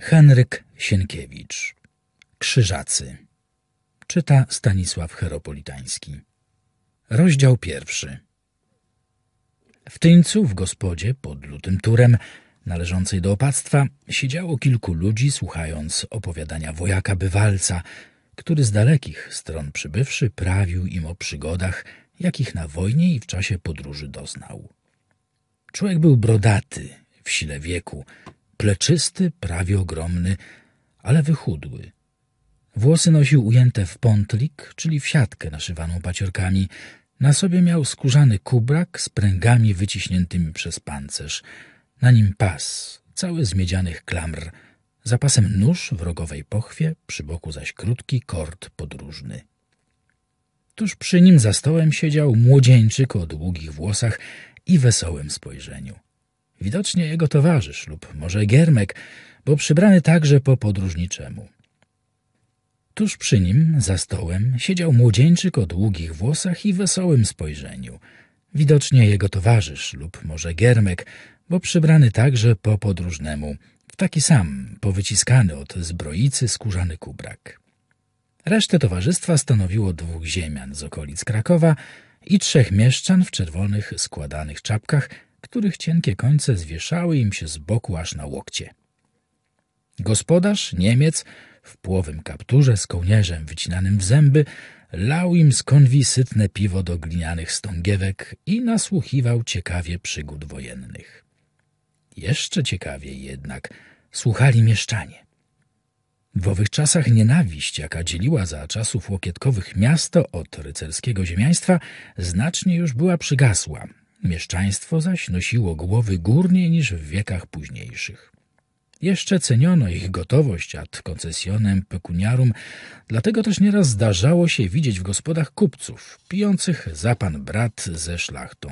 Henryk Sienkiewicz. Krzyżacy. Czyta Stanisław Heropolitański Rozdział pierwszy. W Tyńcu, w gospodzie pod lutym turem, należącej do opactwa, siedziało kilku ludzi, słuchając opowiadania wojaka bywalca, który z dalekich stron przybywszy prawił im o przygodach, jakich na wojnie i w czasie podróży doznał. Człowiek był brodaty, w sile wieku, pleczysty, prawie ogromny, ale wychudły. Włosy nosił ujęte w pątlik, czyli w siatkę naszywaną paciorkami. Na sobie miał skórzany kubrak z pręgami wyciśniętymi przez pancerz. Na nim pas, cały z miedzianych klamr. Za pasem nóż w rogowej pochwie, przy boku zaś krótki kord podróżny. Tuż przy nim za stołem siedział młodzieńczyk o długich włosach i wesołym spojrzeniu. Widocznie jego towarzysz lub może giermek, bo przybrany także po podróżniczemu. Tuż przy nim, za stołem, siedział młodzieńczyk o długich włosach i wesołym spojrzeniu. Widocznie jego towarzysz lub może giermek, bo przybrany także po podróżnemu, w taki sam, powyciskany od zbroicy skórzany kubrak. Resztę towarzystwa stanowiło dwóch ziemian z okolic Krakowa i trzech mieszczan w czerwonych, składanych czapkach, których cienkie końce zwieszały im się z boku aż na łokcie. Gospodarz, Niemiec, w płowym kapturze z kołnierzem wycinanym w zęby, lał im z konwi sytne piwo do glinianych stągiewek i nasłuchiwał ciekawie przygód wojennych. Jeszcze ciekawiej jednak słuchali mieszczanie. W owych czasach nienawiść, jaka dzieliła za czasów łokietkowych miasto od rycerskiego ziemiaństwa, znacznie już była przygasła. Mieszczaństwo zaś nosiło głowy górniej niż w wiekach późniejszych. Jeszcze ceniono ich gotowość ad concessionem pecuniarum, dlatego też nieraz zdarzało się widzieć w gospodach kupców, pijących za pan brat ze szlachtą.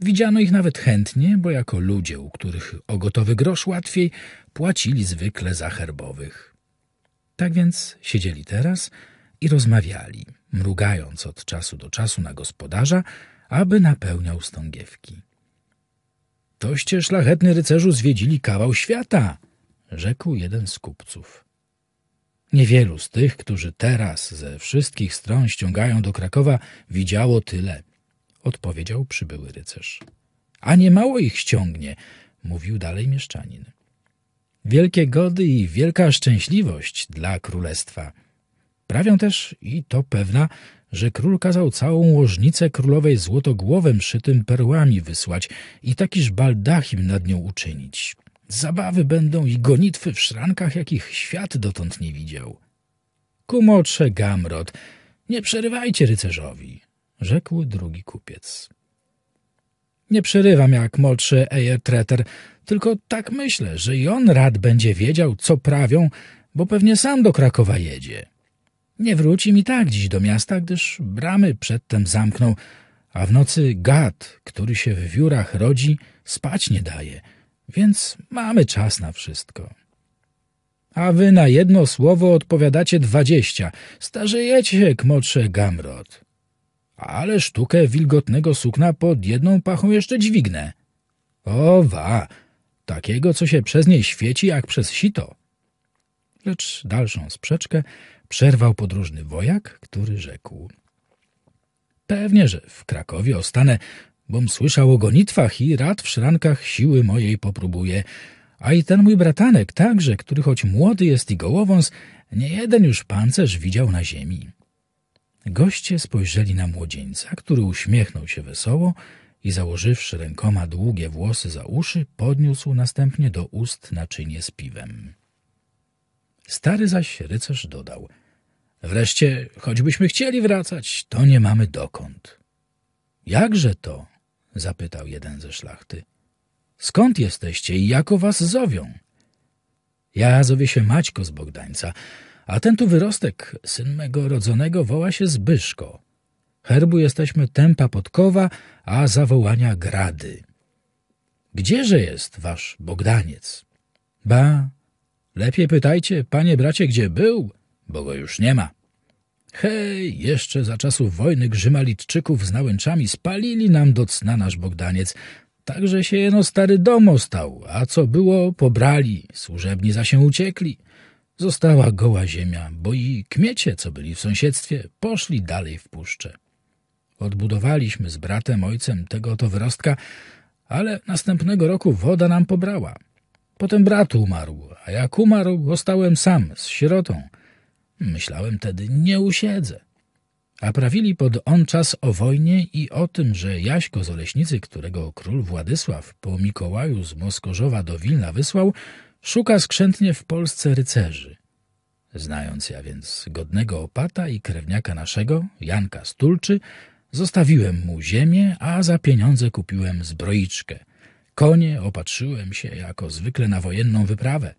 Widziano ich nawet chętnie, bo jako ludzie, u których o gotowy grosz łatwiej, płacili zwykle za herbowych. Tak więc siedzieli teraz i rozmawiali, mrugając od czasu do czasu na gospodarza, aby napełniał stągiewki. Toście, szlachetny rycerzu, zwiedzili kawał świata, rzekł jeden z kupców. Niewielu z tych, którzy teraz ze wszystkich stron ściągają do Krakowa, widziało tyle, odpowiedział przybyły rycerz. A nie mało ich ściągnie, mówił dalej mieszczanin. Wielkie gody i wielka szczęśliwość dla królestwa. Prawią też, i to pewna, że król kazał całą łożnicę królowej złotogłowem szytym perłami wysłać i takiż baldachim nad nią uczynić. Zabawy będą i gonitwy w szrankach, jakich świat dotąd nie widział. Kumotrze Gamrot, nie przerywajcie rycerzowi, rzekł drugi kupiec. Nie przerywam jak młodszy Ejer Treter, tylko tak myślę, że i on rad będzie wiedział, co prawią, bo pewnie sam do Krakowa jedzie. Nie wróci mi tak dziś do miasta, gdyż bramy przedtem zamknął, a w nocy gad, który się w wiórach rodzi, spać nie daje, więc mamy czas na wszystko. A wy na jedno słowo odpowiadacie dwadzieścia. Starzejecie się, kmotrze Gamrot. Ale sztukę wilgotnego sukna pod jedną pachą jeszcze dźwignę. O wa, takiego, co się przez niej świeci jak przez sito. Lecz dalszą sprzeczkę przerwał podróżny wojak, który rzekł. Pewnie, że w Krakowie ostanę, bom słyszał o gonitwach i rad w szrankach siły mojej popróbuję, a i ten mój bratanek także, który choć młody jest i gołowąs, nie jeden już pancerz widział na ziemi. Goście spojrzeli na młodzieńca, który uśmiechnął się wesoło i założywszy rękoma długie włosy za uszy, podniósł następnie do ust naczynie z piwem. Stary zaś rycerz dodał – Wreszcie, choćbyśmy chcieli wracać, to nie mamy dokąd. Jakże to? zapytał jeden ze szlachty. Skąd jesteście i jako was zowią? Ja zowie się Maćko z Bogdańca, a ten tu wyrostek, syn mego rodzonego, woła się Zbyszko. Herbu jesteśmy Tempa Podkowa, a zawołania Grady. Gdzieże jest wasz Bogdaniec? Ba, lepiej pytajcie, panie bracie, gdzie był, bo go już nie ma. Hej, jeszcze za czasów wojny grzymalitczyków z nałęczami spalili nam do cna nasz Bogdaniec. Także się jeno stary dom ostał, a co było, pobrali, służebni za się uciekli. Została goła ziemia, bo i kmiecie, co byli w sąsiedztwie, poszli dalej w puszczę. Odbudowaliśmy z bratem, ojcem tego oto wyrostka, ale następnego roku woda nam pobrała. Potem brat umarł, a jak umarł, zostałem sam, z sierotą. Myślałem tedy, nie usiedzę. A prawili pod on czas o wojnie i o tym, że Jaśko z Oleśnicy, którego król Władysław po Mikołaju z Moskorzowa do Wilna wysłał, szuka skrzętnie w Polsce rycerzy. Znając ja więc godnego opata i krewniaka naszego, Janka Stulczy, zostawiłem mu ziemię, a za pieniądze kupiłem zbroiczkę. Konie opatrzyłem się jako zwykle na wojenną wyprawę.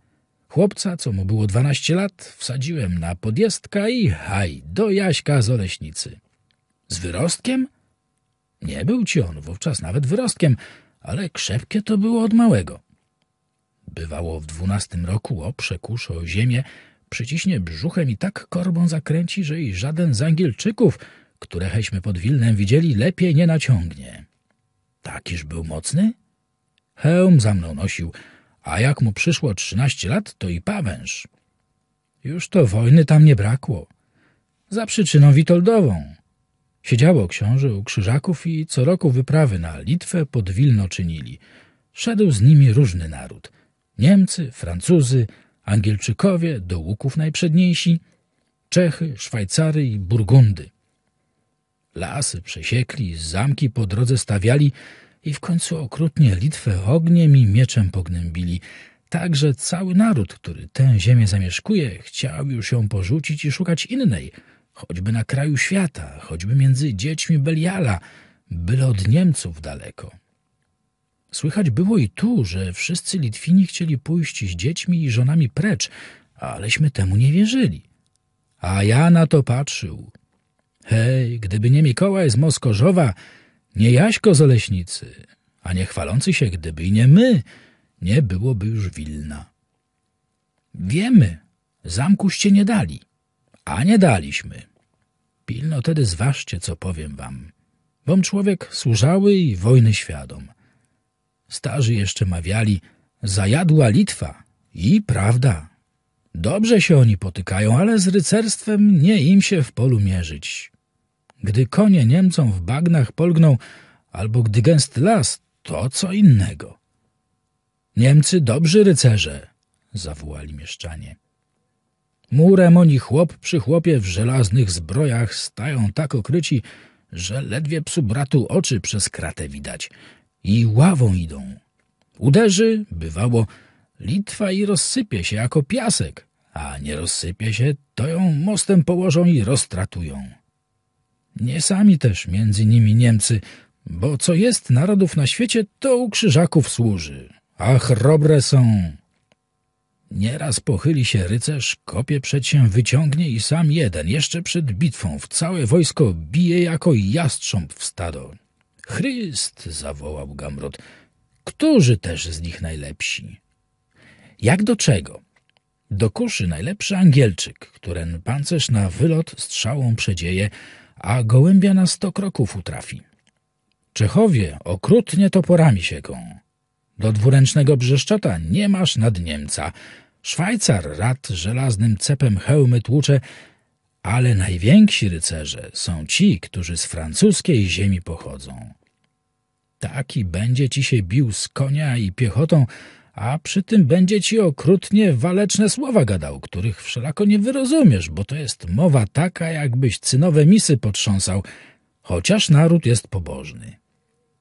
Chłopca, co mu było dwanaście lat, wsadziłem na podjezdka i haj, do Jaśka z Oleśnicy. Z wyrostkiem? Nie był ci on wówczas nawet wyrostkiem, ale krzepkie to było od małego. Bywało w dwunastym roku oprze kuszę o ziemię, przyciśnie brzuchem i tak korbą zakręci, że i żaden z Angielczyków, które heśmy pod Wilnem widzieli, lepiej nie naciągnie. Takiż był mocny? Hełm za mną nosił, a jak mu przyszło trzynaście lat, to i pawęż. Już to wojny tam nie brakło. Za przyczyną Witoldową. Siedziało książę u krzyżaków i co roku wyprawy na Litwę pod Wilno czynili. Szedł z nimi różny naród. Niemcy, Francuzy, Angielczykowie, do łuków najprzedniejsi, Czechy, Szwajcary i Burgundy. Lasy przesiekli, zamki po drodze stawiali i w końcu okrutnie Litwę ogniem i mieczem pognębili, tak że cały naród, który tę ziemię zamieszkuje, chciał już ją porzucić i szukać innej, choćby na kraju świata, choćby między dziećmi Beliala, byle od Niemców daleko. Słychać było i tu, że wszyscy Litwini chcieli pójść z dziećmi i żonami precz, aleśmy temu nie wierzyli. A ja na to patrzył. Hej, gdyby nie Mikołaj z Moskorzowa, nie Jaśko z Oleśnicy, a nie chwalący się, gdyby i nie my, nie byłoby już Wilna. Wiemy, zamkuście nie dali, a nie daliśmy. Pilno tedy zważcie, co powiem wam, bom człowiek służały i wojny świadom. Starzy jeszcze mawiali, zajadła Litwa i prawda. Dobrze się oni potykają, ale z rycerstwem nie im się w polu mierzyć. Gdy konie Niemcom w bagnach polgną, albo gdy gęsty las, to co innego. Niemcy dobrzy rycerze, zawołali mieszczanie. Murem oni chłop przy chłopie w żelaznych zbrojach stają tak okryci, że ledwie psu bratu oczy przez kratę widać i ławą idą. Uderzy, bywało, Litwa i rozsypie się jako piasek, a nie rozsypie się, to ją mostem położą i roztratują. Nie sami też między nimi Niemcy, bo co jest narodów na świecie, to u krzyżaków służy, a chrobre są. Nieraz pochyli się rycerz, kopie przed się wyciągnie i sam jeden, jeszcze przed bitwą, w całe wojsko bije jako jastrząb w stado. Chryst, zawołał Gamrot, którzy też z nich najlepsi? Jak do czego? Do kuszy najlepszy Angielczyk, któren pancerz na wylot strzałą przedzieje, a gołębia na sto kroków utrafi. Czechowie okrutnie toporami sieką. Do dwuręcznego brzeszczota nie masz nad Niemca. Szwajcar rad żelaznym cepem hełmy tłucze, ale najwięksi rycerze są ci, którzy z francuskiej ziemi pochodzą. Taki będzie ci się bił z konia i piechotą, a przy tym będzie ci okrutnie waleczne słowa gadał, których wszelako nie wyrozumiesz, bo to jest mowa taka, jakbyś cynowe misy potrząsał, chociaż naród jest pobożny.